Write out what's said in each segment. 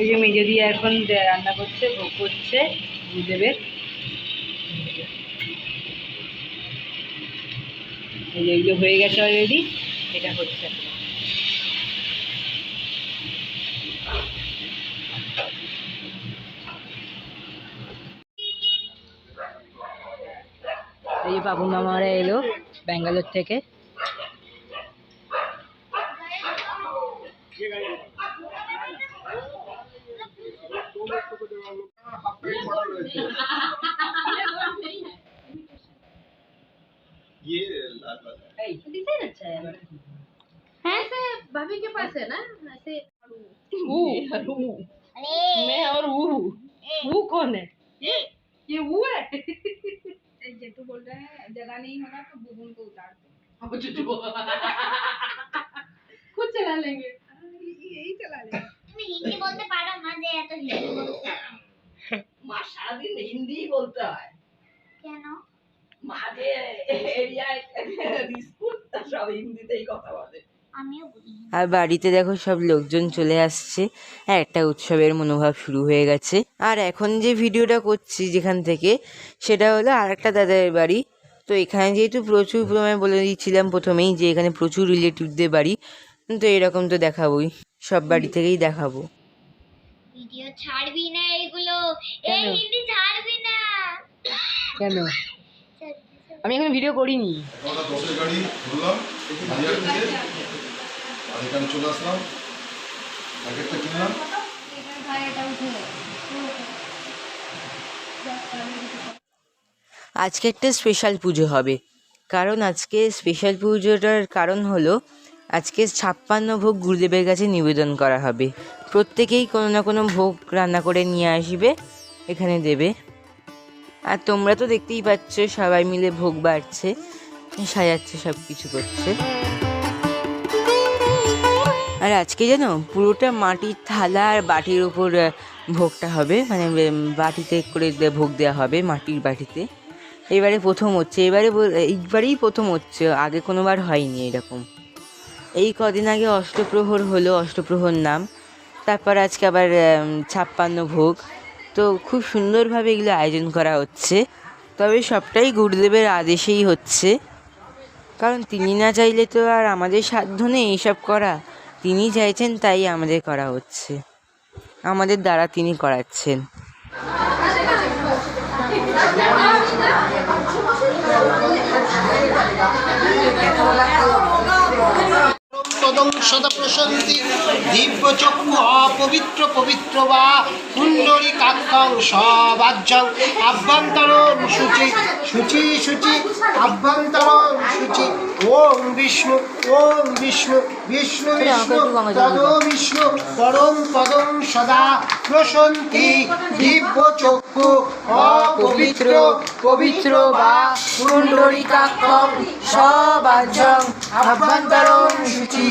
এই যে মেজো দিয়ে এখন রান্না করছে, ভোগ করছে, গুরুদেবের। এই যে এগুলো হয়ে গেছে অলরেডি এটা হচ্ছে। এই বাবু মামারা এলো, ব্যাঙ্গালোর থেকে। पास है ना ऐसे ऊ मैं और ऊ ऊ कौन है ये ये ऊ है जेठू बोल रहे हैं जगह नहीं होगा तो बुबुन को उतार दो खुद चला लेंगे यही चला ले তুমি হিন্দি বলতে পারো না যে এত হিন্দি বলছো মা সারাদিন হিন্দি বলতে হয় কেন মাঝে এরিয়ায় স্কুল সব হিন্দিতেই কথা বলে আমিও বলি আর বাড়িতে দেখো সব লোকজন চলে আসছে। একটা উৎসবের মনোভাব শুরু হয়ে গেছে। আর এখন যে ভিডিওটা করছি যেখান থেকে সেটা হলো আর একটা দাদার বাড়ি। তো এখানে যেহেতু প্রচুর আমি বলে দিয়েছিলাম প্রথমেই যে এখানে প্রচুর রিলেটিভদের বাড়ি। তো এরকম তো দেখাবোই। সব বাড়ি থেকেই দেখাবো। ভিডিও ছাড়বি না এগুলো। এই কেন? হিন্দি ছাড়বি না। কেন? আমি এখন ভিডিও করিনি। গাড়ি ধরলাম হাজার থেকে আর এখানে চলে আসলাম। প্যাকেটটা কিনলাম আজকে একটা স্পেশাল পুজো হবে। কারণ আজকে স্পেশাল পুজোটার কারণ হলো, আজকে ছাপ্পান্ন ভোগ গুরুদেবের কাছে নিবেদন করা হবে। প্রত্যেকেই কোনো না কোনো ভোগ রান্না করে নিয়ে আসবে, এখানে দেবে। আর তোমরা তো দেখতেই পাচ্ছ, সবাই মিলে ভোগ বাড়ছে, সাজাচ্ছে সব কিছু করছে। আর আজকে জানো পুরোটা মাটির থালা আর বাটির আহ, ভোগটা হবে। মানে বাটিতে করে ভোগ দেওয়া হবে মাটির বাটিতে। এবারে প্রথম হচ্ছে এবারে এইবারেই প্রথম হচ্ছে আগে কোনোবার হয়নি এরকম। এই কদিন আগে অষ্টপ্রহর হলো অষ্টপ্রহর নাম। তারপর আজকে আবার ছাপ্পান্ন ভোগ। তো খুব সুন্দরভাবে এগুলো আয়োজন করা হচ্ছে। তবে সবটাই গুরুদেবের আদেশেই হচ্ছে। কারণ তিনি না চাইলে তো আর আমাদের সাধ্য নেই এইসব করা। তিনি চাইছেন তাই আমাদের করা হচ্ছে। আমাদের দ্বারা তিনি করাচ্ছেন। সদা প্রশান্তি অপবিত্র পবিত্র বা কুণ্ডলী কাক্ষং সবাজ্যং আভ্যন্তরণ শুচি শুচি শুচি আভ্যন্তরণ শুচি ওম বিষ্ণু ওম বিষ্ণু বিষ্ণু বিষ্ণু বিষ্ণু পরম পদম সদা প্রশান্তি দিব্য চক্ষু অপবিত্র পবিত্র বা কুণ্ডলিকাক্ষং সবাজ্যং আভ্যন্তরং শুচি।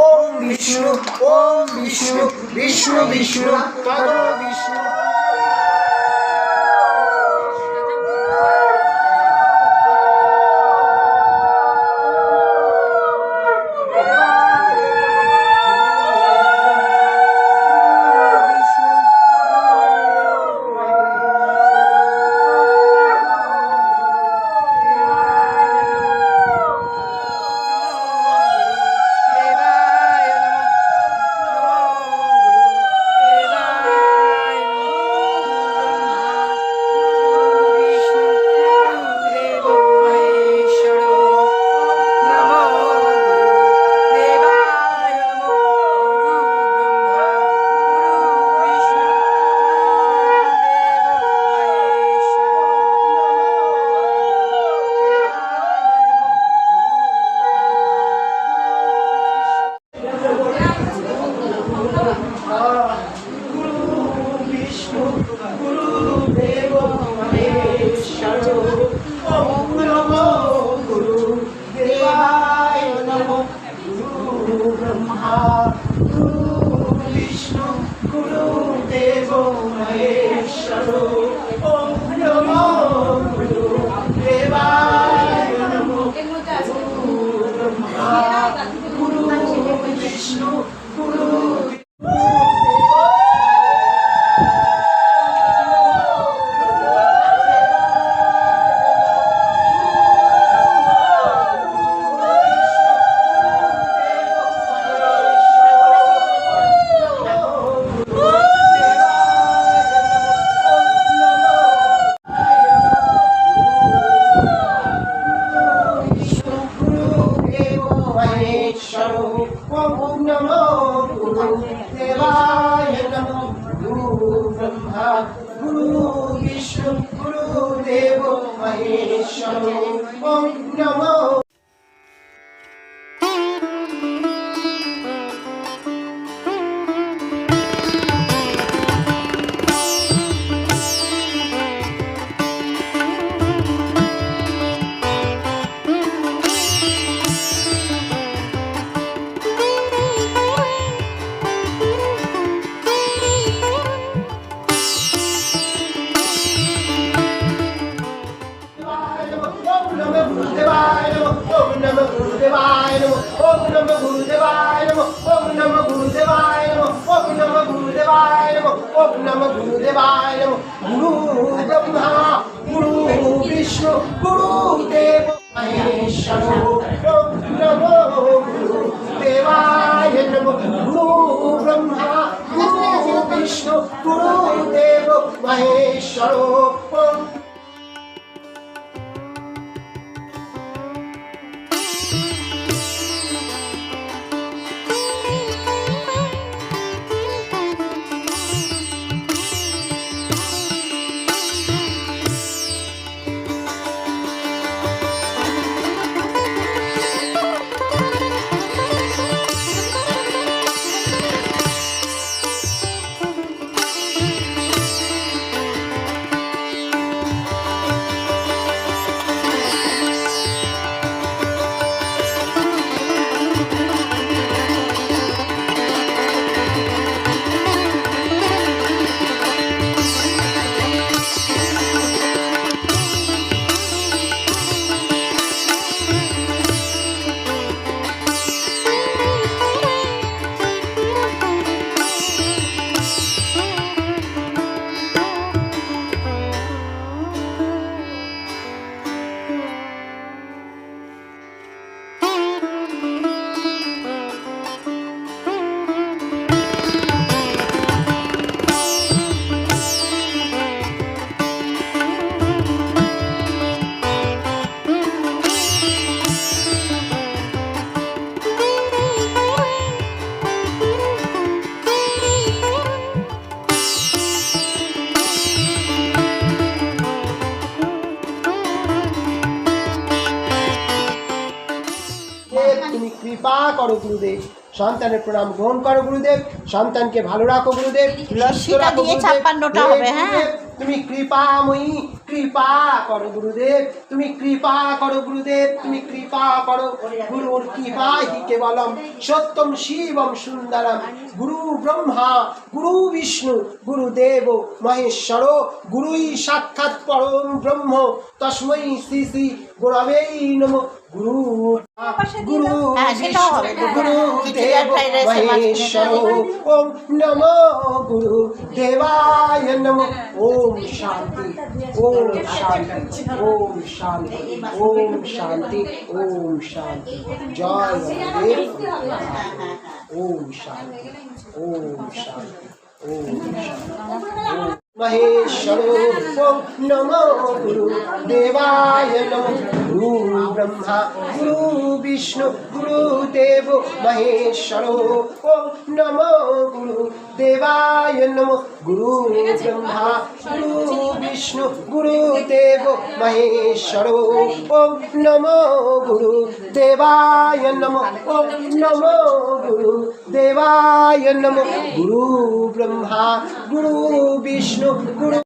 ওম বিষ্ণু ওম বিষ্ণু বিষ্ণু বিষ্ণু তদ বিষ্ণু। নমো গুরুদেবায় নমো ওম নমো গুরুদেবায় নমো গুরু ব্রহ্মা, গুরু বিষ্ণু, গুরু দেব মহেশ্বর ওম নমো গুরুদেবায় নমো গুরু ব্রহ্মা, গুরু বিষ্ণু, গুরু দেব তুমি কৃপা করো গুরুদেব। সন্তানের প্রণাম গ্রহণ করো গুরুদেব। সন্তানকে ভালো রাখো গুরুদেব। রাখো হ্যাঁ? গুরুদেব, তুমি কৃপাময়ী কৃপা করো গুরুদেব। তুমি কৃপা করো গুরুদেব তুমি কৃপা করো। গুরুর কৃপা হি কেবলম সত্যম শিবম সুন্দরম। গুরু ব্রহ্মা গুরু বিষ্ণু গুরুদেব মহেশ্বর গুরুই সাক্ষাৎ পরম ব্রহ্ম। তস্মৈ শ্রী শ্রী গুরবেই নমঃ। গুরু গুরু হ্যাঁ, হবে। গুরু দেব মাঝখানে মহেশ্বর দেবে। ওম নমো গুরু দেবায় নমো। ওম শান্তি ওম শান্তি ওম শান্তি ওম শান্তি ওম শান্তি। জয় গুরুদেব ওম শান্তি ওম শান্তি ওম শান্তি। ওম নমো গুরু দেবায় নমো গুরু ব্রহ্মা গুরু বিষ্ণু গুরু দেব মহেশ্বর ওম নমো গুরু দেবায় নমো গুরু ব্রহ্মা গুরু বিষ্ণু গুরু দেব মহেশ্বর ওম নমো গুরু দেবায় নমো ওম নমো গুরু দেবায় নমো। গুরু ব্রহ্মা গুরু বিষ্ণু গুরু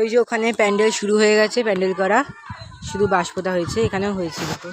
ওই যে ওখানে প্যান্ডেল শুরু হয়ে গেছে প্যান্ডেল করা। শুধু বাঁশ পোতা হয়েছে এখানেও হয়েছিল তো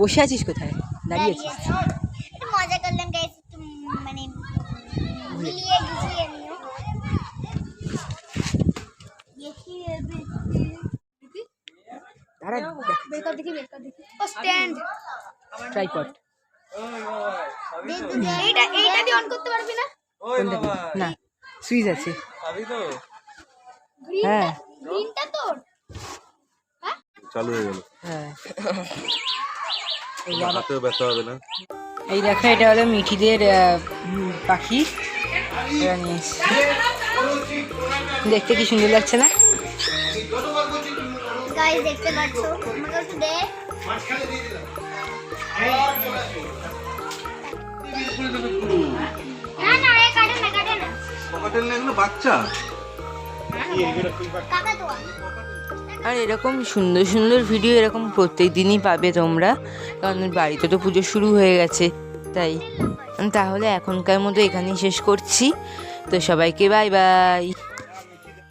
বসে আছিস কোথায়? দাঁড়িয়ে আছিস। আছি। মজা করলাম মানে ট্রাইপড এইটা এইটা দিয়ে অন করতে পারবি কোনটা না সুইচ আছে। হ্যাঁ। গ্রিনটা তোর। চালু হয়ে গেল। হ্যাঁ। হাতেও ব্যথা হবে না? এই দেখো এটা হলো মিঠিদের পাখি। দেখতে কি সুন্দর লাগছে না? গাইস দেখতে পাচ্ছো? আমাকে একটু দে। না এগুলো বাচ্চা? আর এরকম সুন্দর সুন্দর ভিডিও এরকম প্রত্যেক দিনই পাবে তোমরা। কারণ বাড়িতে তো পুজো শুরু হয়ে গেছে, তাই। তাহলে এখনকার মতো এখানেই শেষ করছি। তো সবাইকে বাই বাই